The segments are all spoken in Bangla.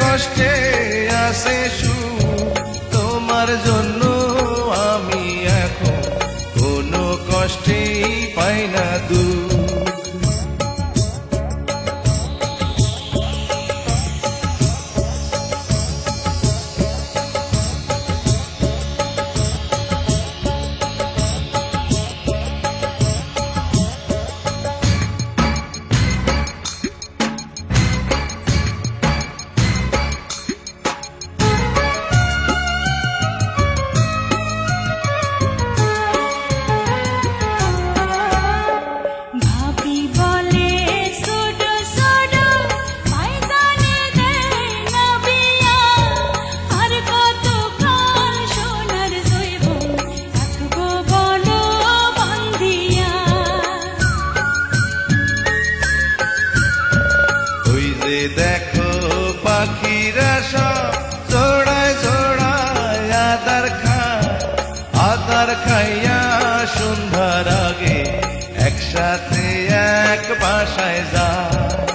কষ্টে আসে সু তোমার জন্য আমি এখন কোনো কষ্টেই পাই না দুঃখ। দেখো পাখিরা সব জোড়ায় জোড়ায় আদার খায়। আদার খাইয়া সন্ধ্যার আগে একসাথে এক বাসায় যায়।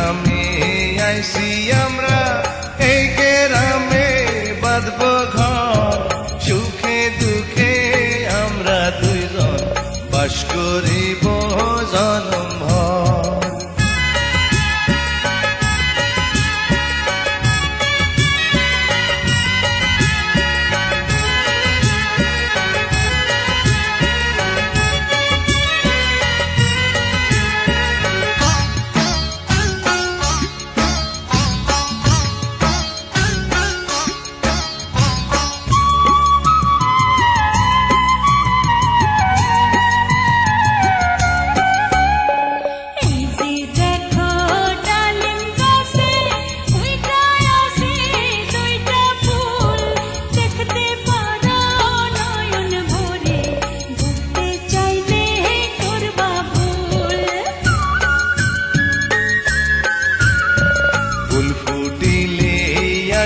গ্রামে আইসি আমরা এই গ্রামে বাঁধব ঘর। সুখে দুঃখে আমরা দুইজন বাস করিব জনম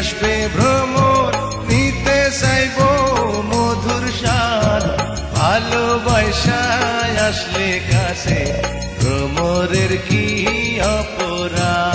আসবে ভ্রমণ নিতে চাইব মধুর স্বাদ। ভালোবাসায় আসলে কাছে ভ্রমরের কি অপরাধ?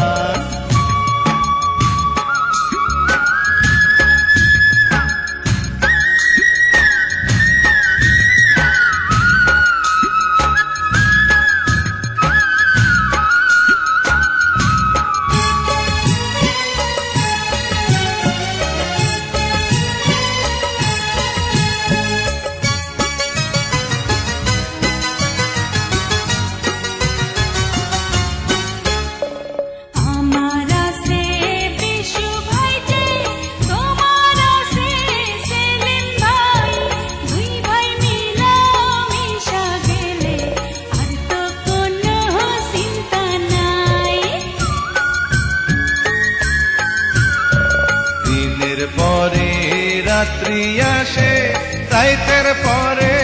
রাত্রি আসে রাইতের পরে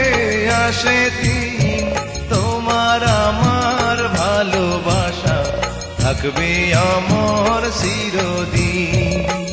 আসে দিন। তোমার আমার ভালোবাসা থাকবে আমার চিরদিন।